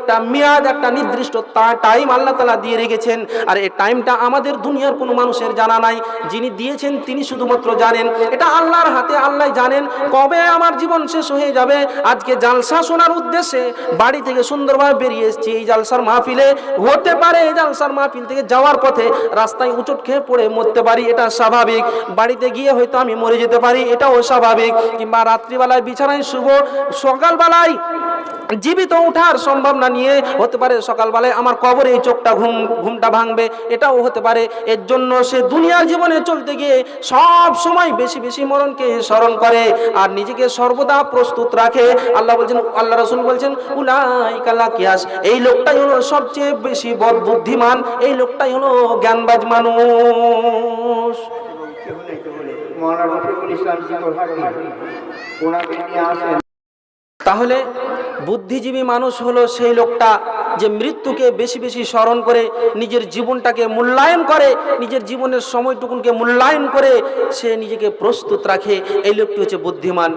একটা মেয়াদ, একটা নির্দিষ্ট টাইম আল্লাহ তালা দিয়ে রেখেছেন। আর এই টাইমটা আমাদের দুনিয়ার কোনো মানুষের জানা নাই। যিনি দিয়েছেন, তিনি শুধুমাত্র জানেন। এটা আল্লাহর হাতে আল্লাহ জানেন। কবে আমার জীবন শেষ হয়ে যাবে? আজকে জালসা শোনার উদ্দেশ্যে বাড়ি থেকে সুন্দরভাবে বেরিয়ে এসেছি এই জালসার মাহফিলে। হতে পারে এই জালসার মাহফিল থেকে যাওয়ার পথে রাস্তায় উঁচট খেয়ে পড়ে মরতে পারি, এটা স্বাভাবিক। বাড়িতে গিয়ে হয়তো আমি মরে যেতে পারি, এটাও স্বাভাবিক। কিংবা রাত্রিবেলায় বিছানায় শুভ সকালবেলায় জীবিত ওঠার সম্ভাবনা নিয়ে হতে পারে সকালবেলায় আমার কবরে এই চোখটা ঘুম, ঘুমটা ভাঙবে, এটাও হতে পারে। এর জন্য সে দুনিয়ার জীবনে চলতে গিয়ে সব সময় বেশি বেশি মরণকে স্মরণ করে আর নিজেকে সর্বদা প্রস্তুত রাখে। আল্লাহ বলছেন, আল্লাহ রসুল বলছেন উলাই কিয়াস এই লোকটাই হলো সবচেয়ে বেশি বদ বুদ্ধিমান এই লোকটাই হলো জ্ঞানবাজ মানুষ। ইসলাম ওনাকে নিয়ে আসেন। তাহলে বুদ্ধিজীবী মানুষ হলো সেই লোকটা যে মৃত্যুকে বেশি বেশি স্মরণ করে, নিজের জীবনটাকে মূল্যায়ন করে, নিজের জীবনের সময়টুকুনকে মূল্যায়ন করে সে নিজেকে প্রস্তুত রাখে। এই লোকটি হচ্ছে বুদ্ধিমান।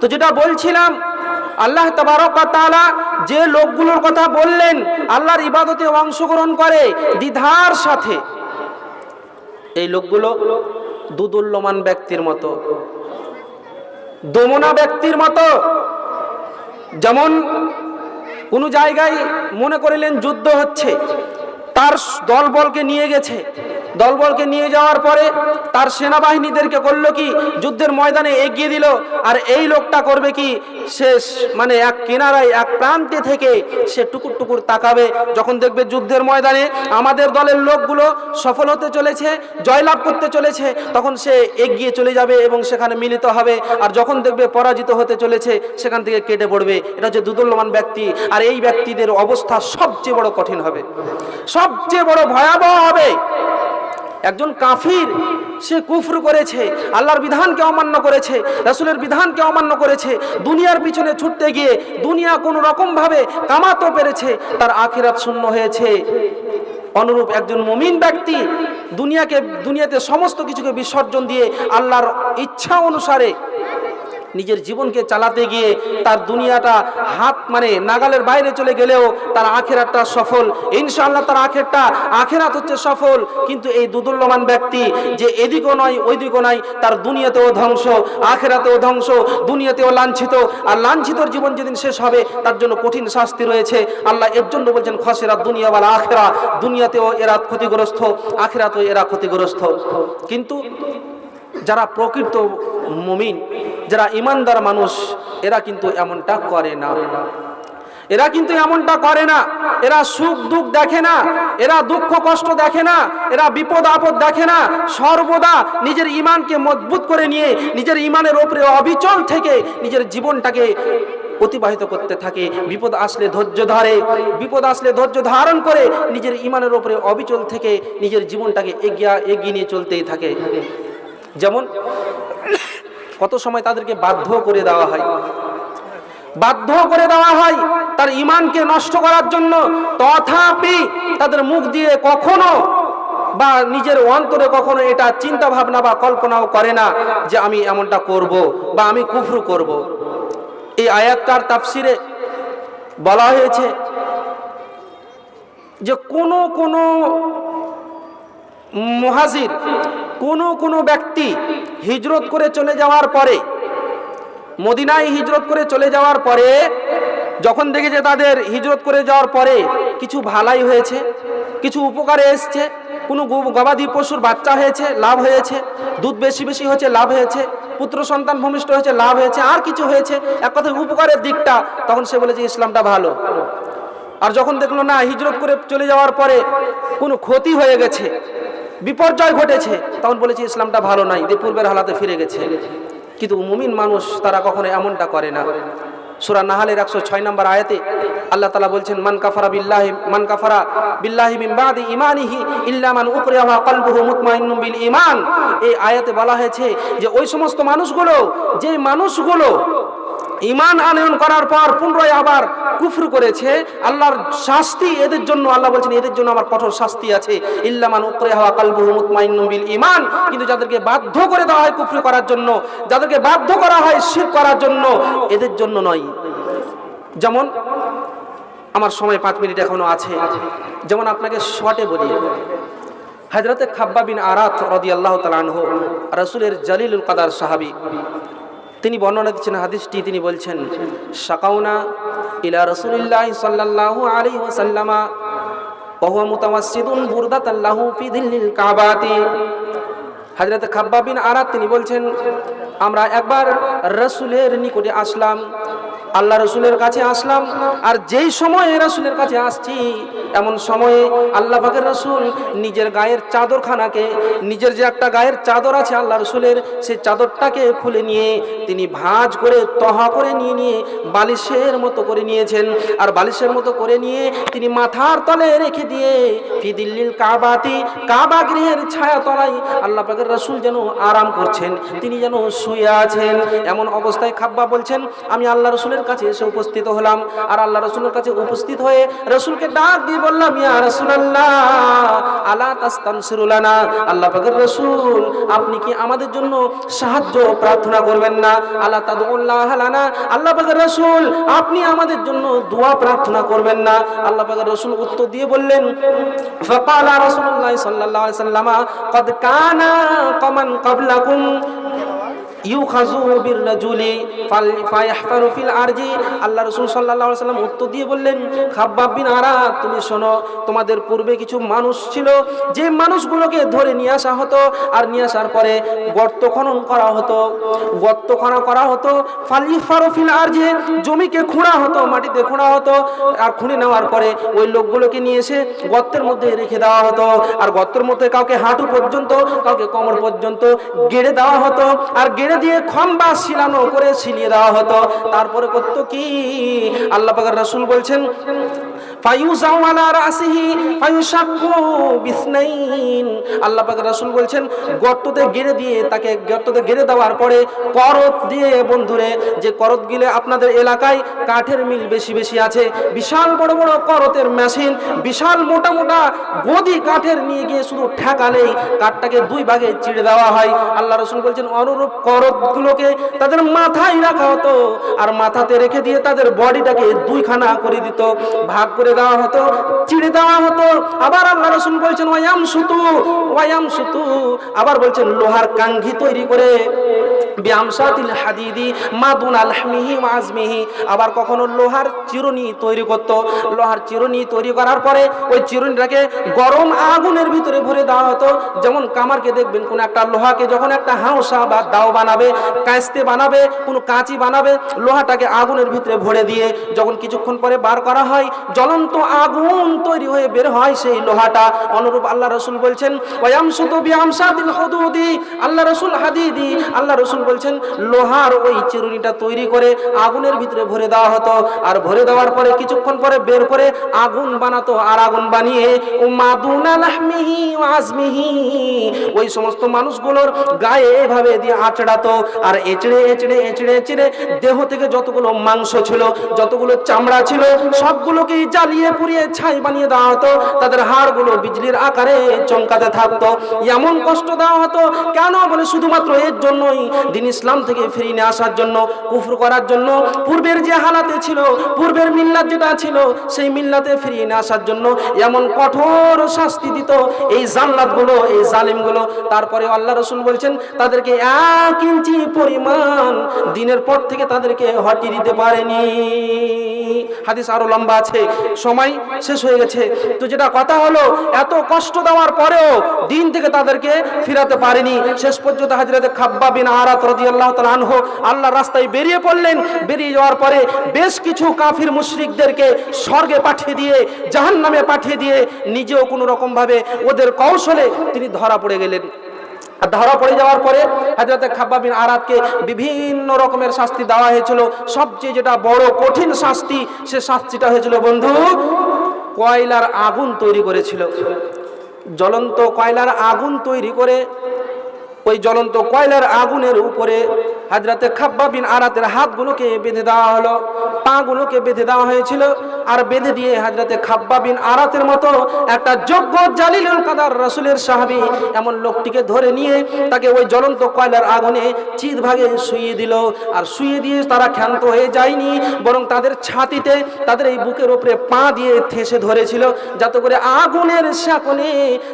তো যেটা বলছিলাম, আল্লাহ তালা যে লোকগুলোর কথা বললেন, আল্লাহর ইবাদতে অংশগ্রহণ করে দ্বিধার সাথে, এই লোকগুলো দুদুল্যমান ব্যক্তির মতো, দমনা ব্যক্তির মতো যেমন কোনো জায়গায় মনে করিলেন যুদ্ধ হচ্ছে তার দলবলকে নিয়ে গেছে দলবলকে নিয়ে যাওয়ার পরে তার সেনাবাহিনীদেরকে করল কি? যুদ্ধের ময়দানে এগিয়ে দিল। আর এই লোকটা করবে কি? সে মানে এক কিনারায়, এক প্রান্তে থেকে সে টুকুর টুকুর তাকাবে। যখন দেখবে যুদ্ধের ময়দানে আমাদের দলের লোকগুলো সফল হতে চলেছে, জয়লাভ করতে চলেছে, তখন সে এগিয়ে চলে যাবে এবং সেখানে মিলিত হবে। আর যখন দেখবে পরাজিত হতে চলেছে, সেখান থেকে কেটে পড়বে। এটা হচ্ছে দুদুল্যমান ব্যক্তি। আর এই ব্যক্তিদের অবস্থা সবচেয়ে বড় কঠিন হবে। সবচেয়ে বড় ভয়াবহ হবে। একজন কাফির, সে কুফর করেছে, আল্লাহর বিধানকে অমান্য করেছে, রাসুলের বিধানকে অমান্য করেছে, দুনিয়ার পিছনে ছুটতে গিয়ে দুনিয়া কোনো রকমভাবে কামাতো পেরেছে, তার আখিরাত শূন্য হয়েছে। অনুরূপ একজন মুমিন ব্যক্তি দুনিয়াকে, দুনিয়াতে সমস্ত কিছুকে বিসর্জন দিয়ে আল্লাহর ইচ্ছা অনুসারে নিজের জীবনকে চালাতে গিয়ে তার দুনিয়াটা হাত মানে নাগালের বাইরে চলে গেলেও তার আখেরাতটা সফল। ইনশাআল্লাহ তার আখেরটা, আখেরাত হচ্ছে সফল। কিন্তু এই দুদুল্যমান ব্যক্তি যে এদিকও নয়, ওইদিকও নয়, তার দুনিয়াতেও ধ্বংস, আখেরাতেও ধ্বংস, দুনিয়াতেও লাঞ্ছিত। আর লাঞ্ছিতর জীবন যেদিন শেষ হবে, তার জন্য কঠিন শাস্তি রয়েছে। আল্লাহ এর জন্য বলছেন খসেরা দুনিয়া বা আখেরা। দুনিয়াতেও এরা ক্ষতিগ্রস্ত, আখেরাতেও এরা ক্ষতিগ্রস্ত। কিন্তু যারা প্রকৃত মুমিন, যারা ইমানদার মানুষ, এরা কিন্তু এমনটা করে না। এরা কিন্তু এমনটা করে না। এরা সুখ দুঃখ দেখে না। এরা দুঃখ কষ্ট দেখে না। এরা বিপদ আপদ দেখে না। সর্বদা নিজের ইমানকে মজবুত করে নিয়ে নিজের ইমানের ওপরে অবিচল থেকে নিজের জীবনটাকে অতিবাহিত করতে থাকে। বিপদ আসলে ধৈর্য ধরে। বিপদ আসলে ধৈর্য ধারণ করে নিজের ইমানের ওপরে অবিচল থেকে নিজের জীবনটাকে এগিয়ে এগিয়ে নিয়ে চলতেই থাকে। যেমন, কত সময় তাদেরকে বাধ্য করে দেওয়া হয়? বাধ্য করে দেওয়া হয় তার ইমানকে নষ্ট করার জন্য। তথাপি তাদের মুখ দিয়ে কখনো বা নিজের অন্তরে কখনো এটা চিন্তা ভাবনা বা কল্পনাও করে না যে আমি এমনটা করব বা আমি কুফরু করব। এই আয়াতটার তাফসিরে বলা হয়েছে যে কোনো কোনো মুহাজির, কোনো কোনো ব্যক্তি হিজরত করে চলে যাওয়ার পরে, মদিনায় হিজরত করে চলে যাওয়ার পরে, যখন দেখেছে তাদের হিজরত করে যাওয়ার পরে কিছু ভালাই হয়েছে, কিছু উপকারে এসছে, কোনো গবাদি পশুর বাচ্চা হয়েছে, লাভ হয়েছে, দুধ বেশি বেশি হয়েছে, লাভ হয়েছে, পুত্র সন্তান ভূমিষ্ঠ হয়েছে, লাভ হয়েছে, আর কিছু হয়েছে, এক কথায় উপকারের দিকটা, তখন সে বলেছে, ইসলামটা ভালো। আর যখন দেখল না, হিজরত করে চলে যাওয়ার পরে কোনো ক্ষতি হয়ে গেছে, বিপর্যয় ঘটেছে, তখন বলেছে, ইসলামটা ভালো নাই দিয়ে পূর্বের হালাতে ফিরে গেছে। কিন্তু মুমিন মানুষ, তারা কখনো এমনটা করে না। সুরা নাহালের একশো ছয় নম্বর আয়াতে আল্লাহ তালা বলছেন, মান কাফারা বিল্লাহি, মান কাফারা বিল্লাহি মিন বাদি ইমানিহি ইল্লা মান উকরিয়া কলবুহু মুতমাইন্নুম বিল ঈমান। এই আয়াতে বলা হয়েছে যে, ওই সমস্ত মানুষগুলো যে মানুষগুলো ইমান আনয়ন করার পর পুনরায় আবার কুফর করেছে। আল্লাহর শাস্তি এদের জন্য, আল্লাহ বলছেন, এদের জন্য আমার কঠোর শাস্তি আছে। ইল্লামান উপরে হওয়া কালবুহু বিল ঈমান। কিন্তু যাদেরকে বাধ্য করে দেওয়া হয় কুফর করার জন্য, যাদেরকে বাধ্য করা হয় শির করার জন্য, এদের জন্য নয়। যেমন, আমার সময় পাঁচ মিনিট এখনও আছে। যেমন আপনাকে শর্টে বলি হাজরতে খাব্বা বিন আরাত রদি আল্লাহ তালানহ রসুলের জালিলুল কাদার সাহাবি তিনি বর্ণনা দিচ্ছেন হাদিসটি, তিনি বলছেন সাকাউনা ইলা রসুলিল্লাহ সাল্লাল্লাহু আলাইহি ওয়াসাল্লামা ওয়া মুতামাসসিদুন বুরদাতাল্লাহু ফি দিল্লিল কাবাতি। হযরত খাব্বাব বিন আরাত তিনি বলছেন, আমরা একবার রাসূলের নিকটে আসলাম আল্লাহ রসুলের কাছে আসলাম। আর যেই সময়ে রসুলের কাছে আসছি, এমন সময়ে আল্লাহ পাকের রসুল নিজের গায়ের চাদরখানাকে, নিজের যে একটা গায়ের চাদর আছে আল্লাহ রসুলের সেই চাদরটাকে খুলে নিয়ে তিনি ভাঁজ করে, তহা করে নিয়ে নিয়ে বালিশের মতো করে নিয়েছেন। আর বালিশের মতো করে নিয়ে তিনি মাথার তলে রেখে দিয়ে ফি দিল্লির কাবাতি, কাবা গৃহের ছায়া তলায় আল্লাহ পাকের রসুল যেন আরাম করছেন, তিনি যেন শুয়ে আছেন। এমন অবস্থায় খাব্বা বলছেন, আমি আল্লাহ রসুলের রসুলের কাছে এসে উপস্থিত হলাম। আর আল্লাহ রসুলের কাছে উপস্থিত হয়ে রসুলকে ডাক দিয়ে বললাম, ইয়া রসুল আল্লাহ আল্লাহ তাস্তান সুরুলানা আল্লাহ পাকের রসুল, আপনি কি আমাদের জন্য সাহায্য প্রার্থনা করবেন না? আল্লাহ তাদুল্লাহ হালানা আল্লাহ পাকের রসুল, আপনি আমাদের জন্য দোয়া প্রার্থনা করবেন না? আল্লাহ পাকের রসুল উত্তর দিয়ে বললেন ফাকালা রসুল্লাহ সাল্লাহ সাল্লামা, কদ কানা কমান কবলাকুম আল্লাহ সাল্লাম উত্তর দিয়ে বললেন শোনো, তোমাদের পূর্বে কিছু মানুষ ছিল, যে মানুষগুলোকে ধরে নিয়ে আসা হতো, আর নিয়ে আসার পরে গর্ত খনন করা হতো। গর্ত খনন করা হতো জমিকে খোঁড়া হতো, মাটিতে খোঁড়া হতো, আর খুঁড়ে নেওয়ার পরে ওই লোকগুলোকে নিয়ে এসে গর্তের মধ্যে রেখে দেওয়া হতো, আর গর্তের মধ্যে কাউকে হাঁটু পর্যন্ত, কাউকে কোমর পর্যন্ত গেড়ে দেওয়া হতো, আর গেড়ে দিয়ে খম্বা শিলানো করে ছিনিয়ে দেওয়া হতো। তারপরে করতো কি? আল্লাহ রাসূল বলছেন ফায়ুজাউ আলা এলাকায় কাঠের মিল বেশি বেশি আছে, বিশাল বড় বড় করতের মেশিন, বিশাল মোটা মোটা গদি কাঠের নিয়ে গিয়ে শুধু ঠেকালেই কাঠটাকে দুই ভাগে চিড়ে দেওয়া হয়। আল্লাহ রসুল বলছেন, অনুরূপ করতগুলোকে তাদের মাথায় রাখা হতো, আর মাথাতে রেখে দিয়ে তাদের বডিটাকে দুইখানা করে দিত, ভাগ করে দেওয়া হতো চিড়ে দেওয়া হতো। আবার আল্লাহ রসুল বলছেন, ওয়ায়াম সুতু ওয়ায়াম সুতু। আবার বলছেন, লোহার কাঙ্ঘি তৈরি করে আবার কখনো লোহার চিরুনি তৈরি করত। লোহার চিরুনি তৈরি করার পরে ওই চিরুনিটাকে গরম আগুনের ভিতরে ভরে দেওয়া হতো। যেমন কামারকে দেখবেন, কোন একটা লোহাকে যখন একটা হাউসা বা দাও বানাবে, কাস্তে বানাবে, কোনো কাঁচি বানাবে, লোহাটাকে আগুনের ভিতরে ভরে দিয়ে যখন কিছুক্ষণ পরে বার করা হয় জ্বলন্ত আগুন তৈরি হয়ে বের হয় সেই লোহাটা। অনুরূপ আল্লাহ রসুল বলছেন আল্লাহ রসুল হাদিদি, আল্লাহ রসুল বলছেন, লোহার ওই চিরুনিটা তৈরি করে আগুনের ভিতরে ভরে দেওয়া হতো। আর ভরে দেওয়ার পরে কিছুক্ষণ পরে বের করে আগুন বানাতো আর আগুন বানিয়ে ও মাদুনা লাহমিহি আজমিহি। ওই সমস্ত মানুষগুলোর গায়ে এভাবে দিয়ে আঁচড়াতো। আর এচড়ে এচড়ে এচড়ে এচড়ে দেহ থেকে যতগুলো মাংস ছিল, যতগুলো চামড়া ছিল, সবগুলোকেই জ্বালিয়ে পুড়িয়ে ছাই বানিয়ে দেওয়া হতো। তাদের হাড়গুলো বিজলির আকারে চমকাতে থাকতো। এমন কষ্ট দেওয়া হতো, কেন বলে শুধুমাত্র এর জন্যই? দিন ইসলাম থেকে ফিরিয়ে নিয়ে আসার জন্য, কুফর করার জন্য, পূর্বের যে হালাতে ছিল, পূর্বের মিল্লাত যেটা ছিল, সেই মিল্লাতে ফিরিয়ে নিয়ে আসার জন্য এমন কঠোর শাস্তি দিত। এই জাল্লাতগুলো এই জালিমগুলো, তারপরে আল্লাহ রসুল বলছেন, তাদেরকে এক ইঞ্চি পরিমাণ দিনের পর থেকে তাদেরকে হটিয়ে দিতে পারেনি। হাদিস আরও লম্বা আছে, সময় শেষ হয়ে গেছে। তো যেটা কথা হলো, এত কষ্ট দেওয়ার পরেও দিন থেকে তাদেরকে ফিরাতে পারেনি। শেষ পর্যন্ত হাজরাতে খাব্বা বিন আরাত রাদিয়াল্লাহু তাআলা আনহু আল্লাহ রাস্তায় বেরিয়ে পড়লেন। বেরিয়ে যাওয়ার পরে বেশ কিছু কাফির মুশরিকদেরকে স্বর্গে পাঠিয়ে দিয়ে, জাহান্নামে পাঠিয়ে দিয়ে নিজেও কোনো রকম ভাবে ওদের কৌশলে তিনি ধরা পড়ে গেলেন। ধরা পড়ে যাওয়ার পরে হাজরতে খাব্বা বিন আরাতকে বিভিন্ন রকমের শাস্তি দেওয়া হয়েছিল। সবচেয়ে যেটা বড় কঠিন শাস্তি, সে শাস্তিটা হয়েছিল বন্ধু, কয়লার আগুন তৈরি করেছিল। জ্বলন্ত কয়লার আগুন তৈরি করে, ওই জ্বলন্ত কয়লার আগুনের উপরে হাজরাতে খাব্বা বিন আরাতের হাতগুলোকে বেঁধে দেওয়া হলো, পাগুলোকে বেঁধে দেওয়া হয়েছিল, আর বেঁধে দিয়ে হাজরাতে খাব্বা বিন আরাতের মতো একটা যোগ্য জালিলুল কাদার রসুলের সাহাবি এমন লোকটিকে ধরে নিয়ে তাকে ওই জ্বলন্ত কয়লার আগুনে চিত ভাগে শুয়ে দিল। আর শুয়ে দিয়ে তারা ক্ষান্ত হয়ে যায়নি, বরং তাদের ছাতিতে তাদের এই বুকের ওপরে পা দিয়ে ঠেসে ধরেছিল, যাতে করে আগুনের শাকনে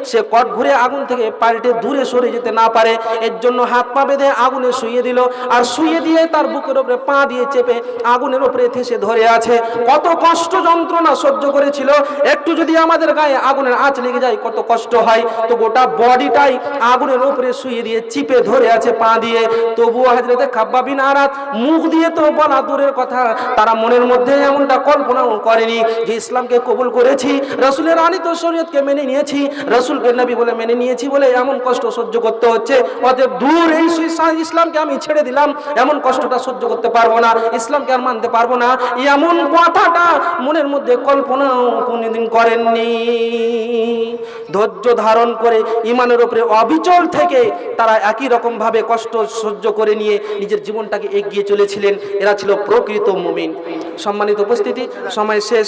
সে কট ঘুরে আগুন থেকে পাল্টে দূরে সরে যেতে না পারে। এর জন্য হাত পা বেঁধে আগুনে শুয়ে দিল আর শুয়ে দিয়ে তার বুকের ওপরে পা দিয়ে চেপে আগুনের ওপরে থেসে ধরে আছে। কত কষ্ট যন্ত্রণা সহ্য করেছিল। একটু যদি আমাদের গায়ে আগুনের আঁচ লেগে যায়, কত কষ্ট হয়। তো গোটা বডিটাই আগুনের উপরে শুয়ে দিয়ে চিপে ধরে আছে পা দিয়ে। তবুও হাজরেতে খাব্বা বিন আরাত মুখ দিয়ে তো বলা দূরের কথা। তারা মনের মধ্যে এমনটা কল্পনাও করেনি যে ইসলামকে কবুল করেছি, রসুলের আনিত শরীয়তকে মেনে নিয়েছি, রসুলকে নবী বলে মেনে নিয়েছি বলে এমন কষ্ট সহ্য করতে হচ্ছে। অতএব দূর এই ইসলামকে আমি ছেড়ে দিলাম। এমন কষ্টটা সহ্য করতে পারব না, ইসলামকে আর মানতে পারব না। এমন কথাটা মনের মধ্যে কল্পনাও কোনোদিন করেননি। ধৈর্য ধারণ করে ইমানের উপরে অবিচল থেকে তারা একই রকম ভাবে কষ্ট সহ্য করে নিয়ে নিজের জীবনটাকে এগিয়ে চলেছিলেন। এরা ছিল প্রকৃত মুমিন। সম্মানিত উপস্থিতি, সময় শেষ।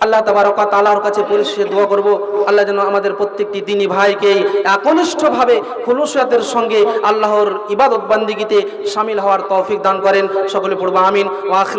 আল্লাহ তাবারকা তালার কাছে পরিশেষে দোয়া করব। আল্লাহ যেন আমাদের প্রত্যেকটি দিনী ভাইকে একনিষ্ঠভাবে খুলুসিয়াতের সঙ্গে আল্লাহর ইবাদত বান্দিগিতে সামিল হওয়ার তৌফিক দান করেন। সকলে পড়ব, আমিন। ওয়া আখির